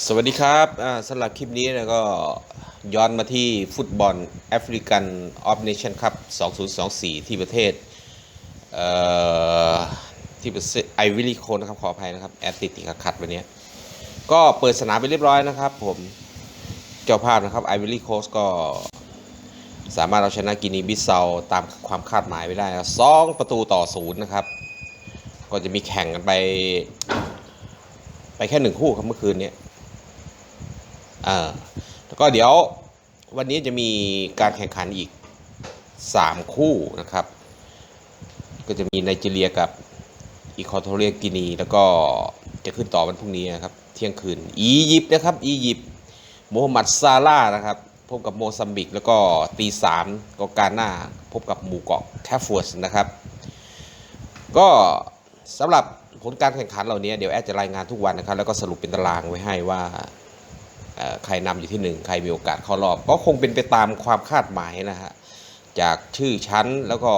สวัสดีครับสำหรับคลิปนี้นะก็ย้อนมาที่ฟุตบอลแอฟริกันออฟเนชั่นคัพ2024 ที่ประเทศเที่ประเทศไอวิลีโคนนะครับขออภัยนะครับแอตติติคัดวันนี้ก็เปิดสนามไปเรียบร้อยนะครับผมเจ้าภาพนะครับไอวิลีโคสก็สามารถเอาชนะกินีบิเซาตามความคาดหมายไปได้นะสองประตูต่อศูนย์นะครับ ก็จะมีแข่งกันไป ไปแค่หนึ่งคู่ครับเมื่อคืนนี้ อ่าแล้วก็เดี๋ยววันนี้จะมีการแข่งขันอีก 3 คู่นะครับ ก็จะมีไนจีเรียกับอีควอทเรียกินี แล้วก็จะขึ้นต่อวันพรุ่งนี้นะครับเที่ยงคืน อียิปต์นะครับ อียิปต์โมฮัมหมัดซาลานะครับ พบกับโมซัมบิก แล้วก็ตีสามก็การหน้าพบกับหมู่เกาะแคฟเฟิร์สนะครับ ก็สำหรับผลการแข่งขันเหล่านี้เดี๋ยวแอดจะรายงานทุกวันนะครับ แล้วก็สรุปเป็นตารางไว้ให้ว่า ใครนำอยู่ที่หนึ่งใครมีโอกาสเข้ารอบ ก็คงเป็นไปตามความคาดหมายนะฮะจากชื่อชั้นแล้วก็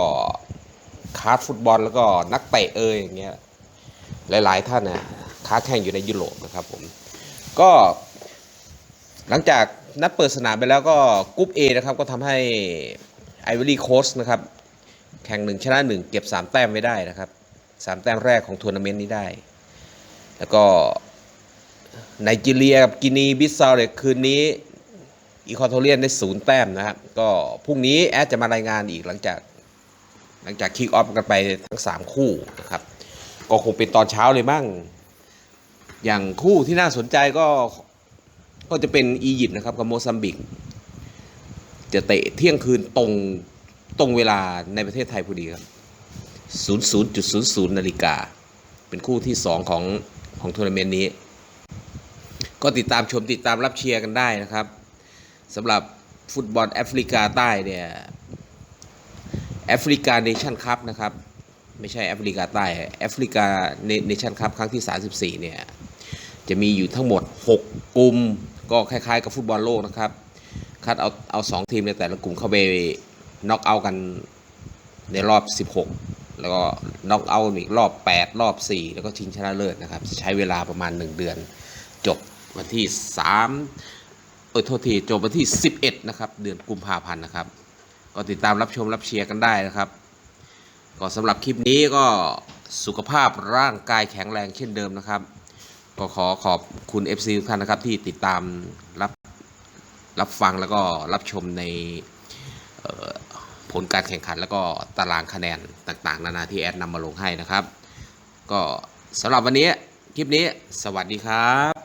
คาร์ดฟุตบอล แล้วก็นักเตะเอยอย่างเงี้ยหลาย ๆ ท่านนะค้าแข่งอยู่ในยุโรปนะครับผมก็หลังจากนัดเปิดสนามไปแล้วก็กรุ๊ป A นะครับก็ทำให้ไอวอรี่โคสนะครับแข่งหนึ่งชนะหนึ่งเก็บ 3 แต้มไว้ได้นะครับ 3 แต้มแรกของทัวร์นาเมนต์นี้ได้ แล้วก็ ไนจีเรียกับกินีบิสซาเนี่ยคืนนี้อีควอทเรียนได้ศูนย์แต้มนะครับ ก็พรุ่งนี้แอดจะมารายงานอีกหลังจาก หลังจากคิกออฟกันไปทั้ง 3 คู่นะครับ ก็คงเป็นตอนเช้าเลยบ้างอย่างคู่ที่น่าสนใจก็ก็จะเป็นอียิปต์นะครับกับโมซัมบิก จะเตะเที่ยงคืนตรงตรงเวลาในประเทศไทยพอดีครับ00.00นาฬิกา เป็นคู่ที่ 2 ของของทัวร์นาเมนต์นี้ ก็ติดตามชมติดตามรับเชียร์กันได้นะครับสำหรับฟุตบอลแอฟริกาใต้เนี่ยแอฟริกาเนชั่นคัพนะครับ ไม่ใช่แอฟริกาใต้แอฟริกาเนชั่นคัพครั้งที่ 34 เนี่ย จะมีอยู่ทั้งหมด 6 กลุ่ม ก็คล้าย ๆ กับฟุตบอลโลกนะครับ คัดเอาเอาสองทีมในแต่ละกลุ่มเข้าไปน็อกเอากันในรอบ 16 แล้วก็น็อกเอาอีกรอบ 8 รอบ 4 แล้วก็ชิงชนะเลิศนะครับ ใช้เวลาประมาณ 1 เดือนจบ วันที่3เออโทษทีจบวันที่ 11 นะครับ เดือนกุมภาพันธ์นะครับ ก็ติดตามรับชมรับเชียร์กันได้นะครับ ก็สำหรับคลิปนี้ก็สุขภาพร่างกายแข็งแรงเช่นเดิมนะครับ ก็ขอขอบคุณ FC ทุกท่านนะครับที่ติดตามรับรับฟังแล้วก็รับชมในผลการแข่งขันแล้วก็ตารางคะแนนต่างๆ นานาที่แอดนำมาลงให้นะครับ ก็สำหรับวันนี้คลิปนี้สวัสดีครับ